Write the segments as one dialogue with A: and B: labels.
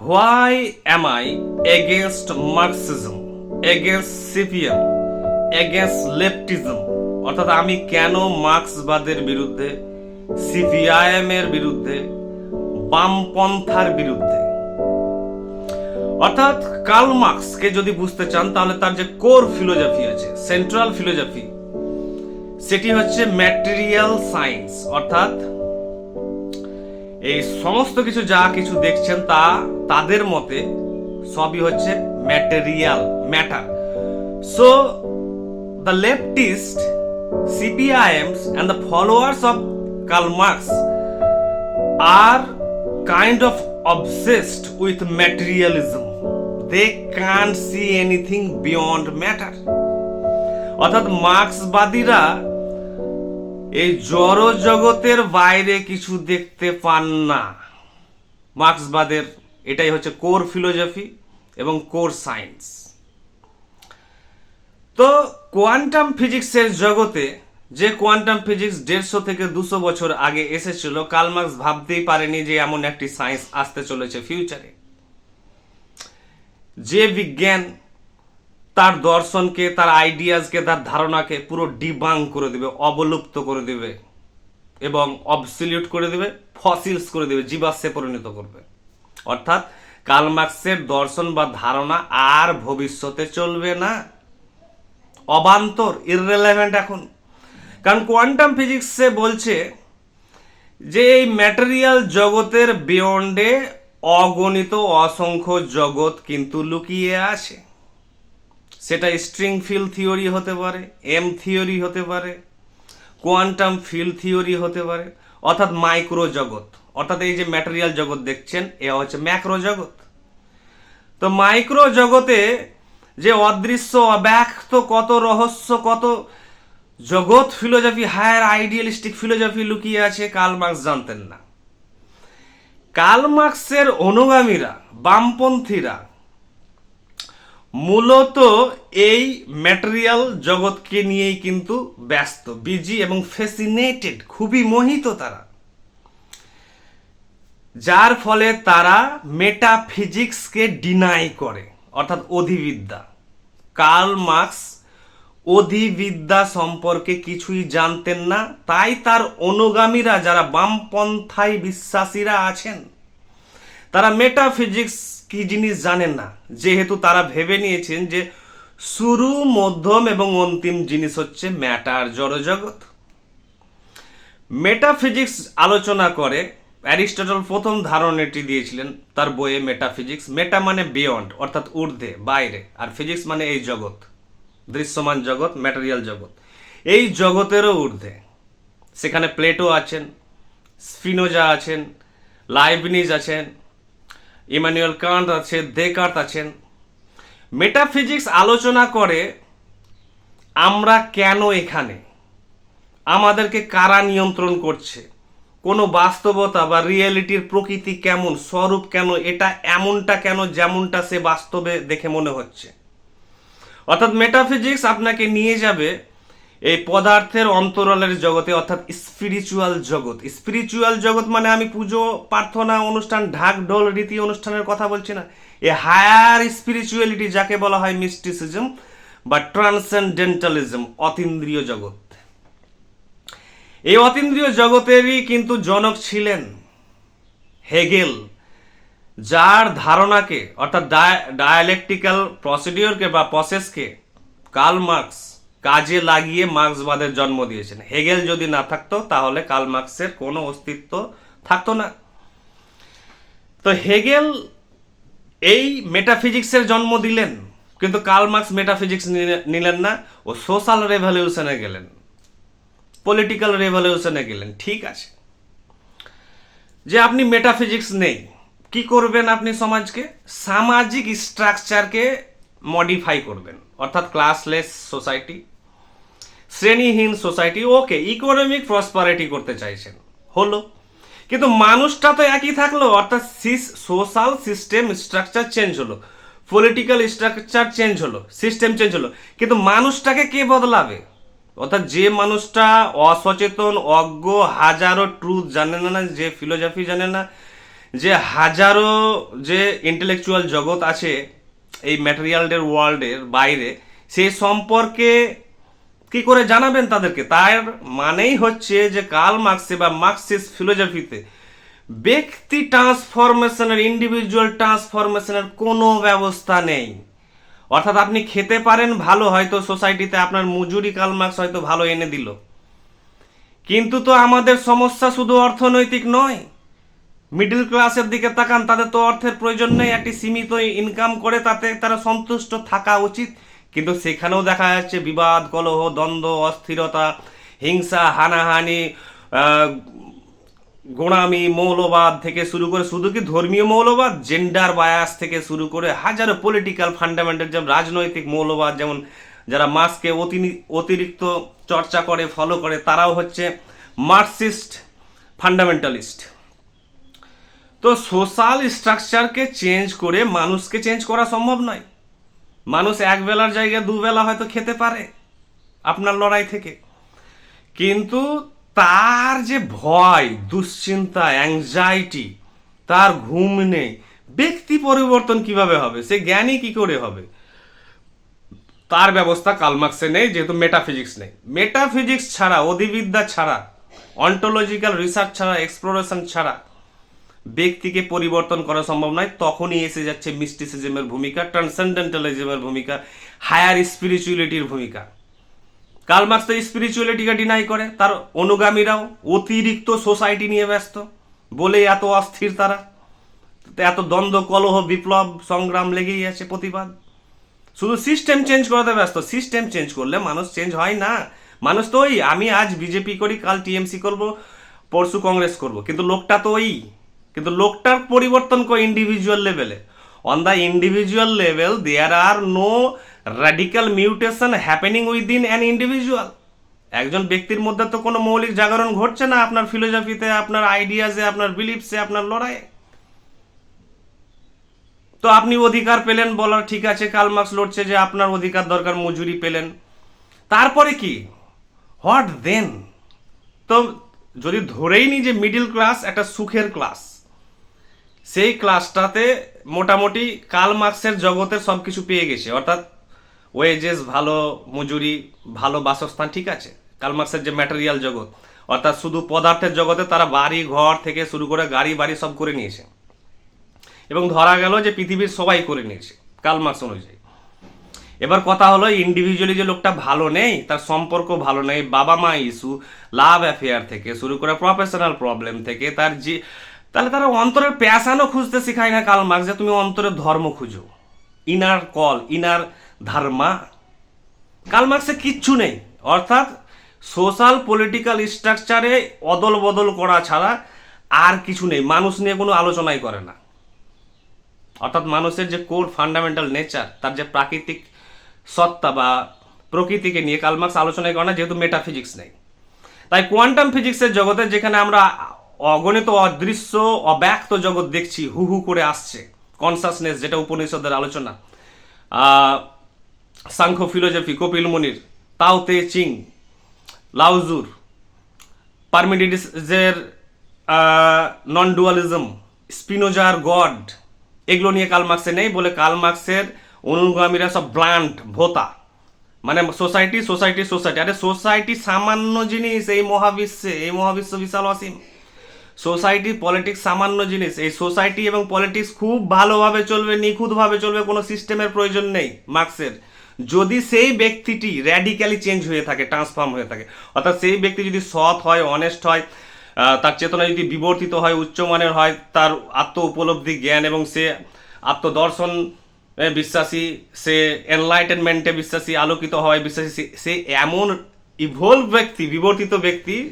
A: Why am I against Marxism, against CPM, against leftism? অর্থাৎ আমি কেন মার্ক্সবাদের বিরুদ্ধে সিপিআইএম এর বিরুদ্ধে বামপন্থার বিরুদ্ধে অর্থাৎ কার্ল মার্ক্সকে যদি বুঝতে চান তাহলে তার যে কোর ফিলোজফি আছে সেন্ট্রাল ফিলোজফি সেটি হচ্ছে ম্যাটেরিয়াল সায়েন্স অর্থাৎ এই সমস্ত কিছু যা কিছু দেখছেন তা তাদের মতে সবই হচ্ছে material matter so the leftist CPIMs and the followers of Karl Marx R kind of obsessed with materialism. They can't see anything beyond matter. অর্থাৎ মার্ক্সবাদীরা এই জড় জগতের বাইরে কিছু দেখতে পান না। মার্ক্সবাদের এটাই হচ্ছে কোর ফিলোজফি এবং কোর সায়েন্স। তো কোয়ান্টাম ফিজিক্সের জগতে যে কোয়ান্টাম ফিজিক্স দেড়শো থেকে দুশো বছর আগে এসেছিল কালমার্কস ভাবতেই পারেনি যে এমন একটি সায়েন্স আসতে চলেছে ফিউচারে। যে বিজ্ঞান তার দর্শনকে, তার আইডিয়াসকে তার ধারণাকে পুরো ডিবাং করে দেবে, অবলুপ্ত করে দেবে এবং অবসিলিউট করে দেবে ফসিলস করে দেবে, জীবাশ্মে পরিণত করবে। অর্থাৎ কালমার্কসের দর্শন বা ধারণা আর ভবিষ্যতে চলবে না। অবান্তর ইররেলেভেন্ট এখন। কারণ কোয়ান্টাম ফিজিক্সে বলছে যে এই ম্যাটেরিয়াল জগতের বিয়ন্ডে অগণিত, অসংখ্য জগৎ কিন্তু লুকিয়ে আছে। সেটা স্ট্রিং ফিল থিওরি হতে পারে এম থিওরি হতে পারে কোয়ান্টাম ফিল থিওরি হতে পারে, অর্থাৎ মাইক্রো জগৎ অর্থাৎ এই যে ম্যাটেরিয়াল জগৎ দেখছেন, এ হচ্ছে ম্যাক্রো জগৎ তো মাইক্রো জগতে যে অদৃশ্য, অব্যক্ত, কত রহস্য, কত জগৎ ফিলোজফি হায়ার আইডিয়ালিস্টিক ফিলোজফি লুকিয়ে আছে, কার্ল জানতেন না। কার্ল অনুগামীরা, বামপন্থীরা মূলত এই ম্যাটেরিয়াল জগৎকে নিয়েই কিন্তু ব্যস্ত বিজি এবং ফেসিনেটেড খুবই মোহিত তারা। যার ফলে তারা মেটাফিজিক্সকে ডিনাই করে, অর্থাৎ অধিবিদ্যা। কার্ল মার্কস অধিবিদ্যা সম্পর্কে কিছুই জানতেন না, তাই তার অনুগামীরা, যারা বামপন্থায় বিশ্বাসীরা আছেন তারা মেটাফিজিক্স কি জিনিস জানেন না? যেহেতু তারা ভেবে নিয়েছেন যে শুরু, মধ্যম এবং অন্তিম জিনিস হচ্ছে ম্যাটার জড়জগৎ। মেটাফিজিক্স আলোচনা করে, অ্যারিস্টটল প্রথম ধারণাটি দিয়েছিলেন তার বইয়ে মেটাফিজিক্স মেটা মানে বিয়ন্ড অর্থাৎ ঊর্ধ্বে, বাইরে, আর ফিজিক্স মানে এই জগৎ, দৃশ্যমান জগৎ ম্যাটেরিয়াল জগৎ। এই জগতেরও ঊর্ধ্বে। সেখানে প্লেটো আছেন, স্পিনোজা আছেন, লাইবনিজ আছেন ইমানুয়েল কান্ট আছে, দেকার্ত আছেন। মেটাফিজিক্স আলোচনা করে আমরা কেন এখানে? আমাদেরকে কারা নিয়ন্ত্রণ করছে? কোনো বাস্তবতা বা রিয়েলিটির প্রকৃতি কেমন? স্বরূপ কেন? এটা এমনটা কেন? যেমনটা সে বাস্তবে দেখে মনে হচ্ছে। অর্থাৎ মেটাফিজিক্স আপনাকে নিয়ে যাবে এই পদার্থের অন্তরালের জগতে, অর্থাৎ স্পিরিচুয়াল জগৎ। স্পিরিচুয়াল জগৎ মানে আমি পুজো, প্রার্থনা, অনুষ্ঠান, ঢাক, ঢোল, রীতি অনুষ্ঠানের কথা বলছি না। এ হায়ার স্পিরিচুয়ালিটি যাকে বলা হয় মিস্টিসিজম বা ট্রান্সেন্ডেন্টালিজম অতীন্দ্রিয় জগৎ। এই অতীন্দ্রিয় জগতেরই কিন্তু জনক ছিলেন হেগেল, যার ধারণাকে, অর্থাৎ ডায়ালেকটিক্যাল প্রসিডিওরকে বা প্রসেসকে কার্ল মার্কস কাজে লাগিয়ে মার্ক্সবাদের জন্ম দিয়েছেন। হেগেল যদি না থাকতো, তাহলে কার্ল মার্কসের কোনো অস্তিত্ব থাকতো না। তো হেগেল এই মেটাফিজিক্সের জন্ম দিলেন, কিন্তু কার্ল মার্কস মেটাফিজিক্স নিলেন না ও সোশ্যাল রেভলিউশনে গেলেন। পলিটিক্যাল রেভলিউশনে গেলেন, ঠিক আছে। যে আপনি মেটাফিজিক্স নেই, কি করবেন আপনি সমাজকে? সামাজিক স্ট্রাকচারকে মডিফাই করবেন, অর্থাৎ ক্লাসলেস সোসাইটি শ্রেণীহীন সোসাইটি ওকে ইকোনমিক প্রসপারিটি করতে চাইছেন। হলো। কিন্তু মানুষটা তো একই থাকল, অর্থাৎ সোশ্যাল সিস্টেম স্ট্রাকচার চেঞ্জ হলো। পলিটিক্যাল স্ট্রাকচার চেঞ্জ হলো সিস্টেম চেঞ্জ হলো। কিন্তু মানুষটাকে কে বদলাবে? অর্থাৎ যে মানুষটা অসচেতন, অজ্ঞ, হাজারো ট্রুথ জানে না যে ফিলোজফি জানে না, যে হাজারো যে ইন্টেলেকচুয়াল জগৎ আছে এই ম্যাটেরিয়ালের ওয়ার্ল্ডের বাইরে সেই সম্পর্কে কি করে জানাবেন তাদেরকে? তার মানেই হচ্ছে যে কাল মার্কসে বা মার্কসিস ফিলোসফিতে ব্যক্তি ট্রান্সফরমেশনের ইন্ডিভিজুয়াল ট্রান্সফরমেশনের কোনো ব্যবস্থা নেই। অর্থাৎ আপনি খেতে পারেন ভালো, হয়তো সোসাইটিতে আপনার মজুরি কাল মার্কস হয়তো ভালো এনে দিল। কিন্তু তো আমাদের সমস্যা শুধু অর্থনৈতিক নয়। মিডল ক্লাসের দিকে তাকান, তাদের তো অর্থের প্রয়োজন নেই। একটি সীমিত ইনকাম করে তাতে তারা সন্তুষ্ট থাকা উচিত। কিন্তু সেখানেও দেখা যাচ্ছে বিবাদ, কলহ, দ্বন্দ্ব, অস্থিরতা, হিংসা, হানাহানি গোড়ামি, মৌলবাদ থেকে শুরু করে শুধু কি ধর্মীয় মৌলবাদ জেন্ডার বায়াস থেকে শুরু করে হাজারো পলিটিক্যাল ফান্ডামেন্টাল যেমন রাজনৈতিক মৌলবাদ, যেমন যারা মার্ক্সকে অতিরিক্ত চর্চা করে ফলো করে, তারাও হচ্ছে মার্কসিস্ট ফান্ডামেন্টালিস্ট তো সোশ্যাল স্ট্রাকচারকে চেঞ্জ করে মানুষকে চেঞ্জ করা সম্ভব নয়। মানুষ এক বেলার জায়গায় দুবেলা হয়তো খেতে পারে আপনার লড়াই থেকে। কিন্তু তার যে ভয়, দুশ্চিন্তা অ্যাংজাইটি তার ঘুম নেই ব্যক্তি পরিবর্তন কীভাবে হবে? সে জ্ঞানী কি করে হবে? তার ব্যবস্থা কালমার্কসে নেই, যেহেতু মেটাফিজিক্স নেই। মেটাফিজিক্স ছাড়া, অধিবিদ্যা ছাড়া অন্টোলজিক্যাল রিসার্চ ছাড়া এক্সপ্লোরেশন ছাড়া ব্যক্তিকে পরিবর্তন করা সম্ভব নয়, তখনই এসে যাচ্ছে মিস্টিসিজমের ভূমিকা, ট্রান্সেন্ডেন্টালিজমের ভূমিকা, হায়ার স্পিরিচুয়ালিটির ভূমিকা। কার্ল মার্কস তো স্পিরিচুয়ালিটিকে ডিনাই করে, তার অনুগামীরাও অতিরিক্ত সোসাইটি নিয়ে ব্যস্ত বলে এত অস্থির তারা। এত দ্বন্দ্ব, কলহ, বিপ্লব, সংগ্রাম লেগেই আছে প্রতিবাদ। শুধু সিস্টেম চেঞ্জ করাতে ব্যস্ত সিস্টেম চেঞ্জ করলে মানুষ চেঞ্জ হয় না। মানুষ তো ওই, আমি আজ বিজেপি করি, কাল টিএমসি করব, পরশু কংগ্রেস করব, কিন্তু লোকটা তো ওই। কিন্তু লোকটার পরিবর্তন কো ইন্ডিভিজুয়াল লেভেলে on the individual level there are no radical mutation happening within an individual একজন ব্যক্তির মধ্যে তো কোনো মৌলিক জাগরণ ঘটছে না আপনার ফিলোসফিতে আপনার আইডিয়াসে আপনার বিলিফসে আপনার লড়াইয়ে। তো আপনি অধিকার পেলেন, বলার ঠিক আছে কাল মার্কস লড়ছে যে আপনার অধিকার দরকার, মজুরি পেলেন। তারপরে কি? হোয়াট দেন তো যদি ধরেই নি যে মিডিল ক্লাস একটা সুখের ক্লাস সেই ক্লাসটাতে মোটামুটি কাল মার্কসের জগতে সব কিছু পেয়ে গেছে। অর্থাৎ ওয়েজেস ভালো, মজুরি, ভালো বাসস্থান ঠিক আছে। কাল মার্কসের যে ম্যাটেরিয়াল জগৎ, অর্থাৎ শুধু পদার্থের জগতে তারা বাড়ি, ঘর থেকে শুরু করে গাড়ি, বাড়ি সব করে নিয়েছে। এবং ধরা গেল যে পৃথিবীর সবাই করে নিয়েছে কালমার্কস অনুযায়ী। এবার কথা হলো ইন্ডিভিজুয়ালি যে লোকটা ভালো নেই, তার সম্পর্ক ভালো নেই বাবা মা ইস্যু লাভ অ্যাফেয়ার থেকে শুরু করে প্রফেশনাল প্রবলেম থেকে, তার যে তাহলে তারা অন্তরের প্যাশানও খুঁজতে শেখায় না কাল মার্কস যে তুমি অন্তরের ধর্ম খুঁজো। Inner call, inner dharma. Karl মার্কসে কিচ্ছু নেই। অর্থাৎ সোশ্যাল পলিটিক্যাল স্ট্রাকচারে অদল বদল করা ছাড়া আর কিছু নেই। মানুষ নিয়ে কোনো আলোচনাই করে না। অর্থাৎ মানুষের যে কোর ফান্ডামেন্টাল নেচার, তার যে প্রাকৃতিক সত্তা বা প্রকৃতিকে নিয়ে কালমার্কস আলোচনায় করে না, যেহেতু মেটাফিজিক্স নেই। তাই কোয়ান্টাম ফিজিক্সের জগতে যেখানে আমরা অগণিত অদৃশ্য, অব্যক্ত জগৎ দেখছি, হু হু করে আসছে। কনসাসনেস যেটা উপনিষদের আলোচনা। সাংখ্য ফিলোজফি কপিল মুনির, তাও তে চিং লাউজুর পারমিডিসের নন ডুয়ালিজম স্পিনোজার গড, এগুলো নিয়ে কাল মার্কসে নেই বলে কাল মার্কসের অনুগামীরা সব ব্লান্ট ভোতা। মানে সোসাইটি সোসাইটি সোসাইটি আরে সোসাইটি সামান্য জিনিস, এই মহাবিশ্বে, এই মহাবিশ্ব বিশাল অসীম। সোসাইটি পলিটিক্স সামান্য জিনিস। এই সোসাইটি এবং পলিটিক্স খুব ভালোভাবে চলবে, নিখুঁতভাবে চলবে, কোনো সিস্টেমের প্রয়োজন নেই মার্কসের। যদি সেই ব্যক্তিটি র্যাডিক্যালি চেঞ্জ হয়ে থাকে ট্রান্সফর্ম হয়ে থাকে, অর্থাৎ সেই ব্যক্তি যদি সৎ হয় অনেস্ট হয় তার চেতনা যদি বিবর্তিত হয় উচ্চমানের হয়, তার আত্ম উপলব্ধি, জ্ঞান এবং সে আত্মদর্শন বিশ্বাসী, সে এনলাইটেনমেন্টে বিশ্বাসী, আলোকিত হয়, বিশ্বাসী, সে- এমন ইভলভ ব্যক্তি, বিবর্তিত ব্যক্তি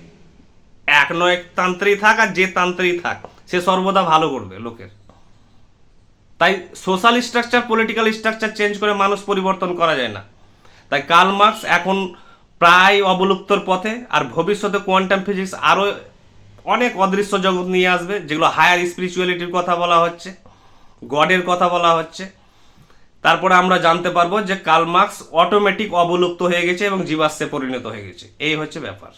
A: এক নয় তান্ত্রেই থাক আর যে তান্ত্রেই থাক, সে সর্বদা ভালো করবে লোকের। তাই social structure political structure change করে মানুষ পরিবর্তন করা যায় না। তাই কার্ল মার্কস এখন প্রায় অবলুপ্তর পথে আর ভবিষ্যতে কোয়ান্টাম ফিজিক্স আরও অনেক অদৃশ্য জগৎ নিয়ে আসবে, যেগুলো হায়ার স্পিরিচুয়ালিটির কথা বলা হচ্ছে গডের কথা বলা হচ্ছে। তারপরে আমরা জানতে পারব যে কার্ল মার্কস অটোমেটিক অবলুপ্ত হয়ে গেছে এবং জীবাশ্মে পরিণত হয়ে গেছে। এই হচ্ছে ব্যাপার।